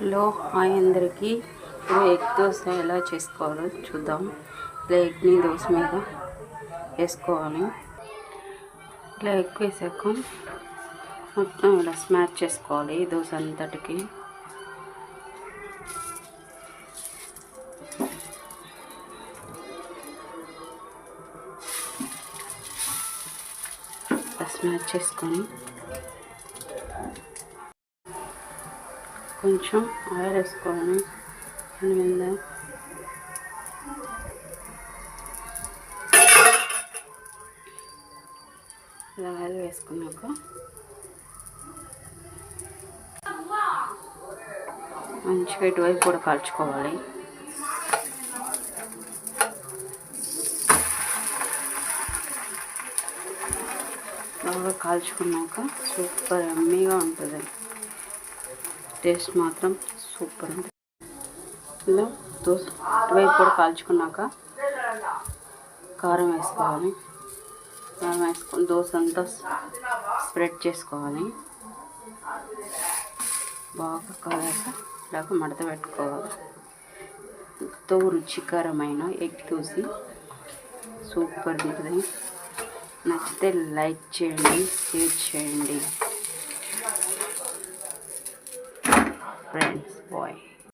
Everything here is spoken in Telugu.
హలో హాయ్ అందరికీ. ఇప్పుడు ఎగ్ దోశ ఎలా చేసుకోవాలో చూద్దాం. ఇలా ఎగ్ని దోశ మీద వేసుకోవాలి. ఇలా ఎగ్ వేసాక మొత్తం ఇలా స్మాష్ చేసుకోవాలి దోశ అంతటికి. ఇలా స్మాష్ చేసుకొని కొంచెం ఆయిల్ వేసుకోవాలి దాని మీద ఇలా ఆయిల్ వేసుకున్నాక మంచిగా ఇటువైపు కూడా కాల్చుకోవాలి. బాగా కాల్చుకున్నాక సూపర్ అమ్మీగా ఉంటుంది. టేస్ట్ మాత్రం సూపర్ ఉంది. ఇలా దోశ ఇటువైపు కూడా కాల్చుకున్నాక కారం వేసుకోవాలి. కారం వేసుకొని దోశ అంతా స్ప్రెడ్ చేసుకోవాలి. బాగా కాలాక ఇలాగ మడత పెట్టుకోవాలి. ఎంతో రుచికరమైన ఎగ్ దోశ. సూపర్ ఉంటుంది. నచ్చితే లైక్ చేయండి షేర్ చేయండి. Friends boy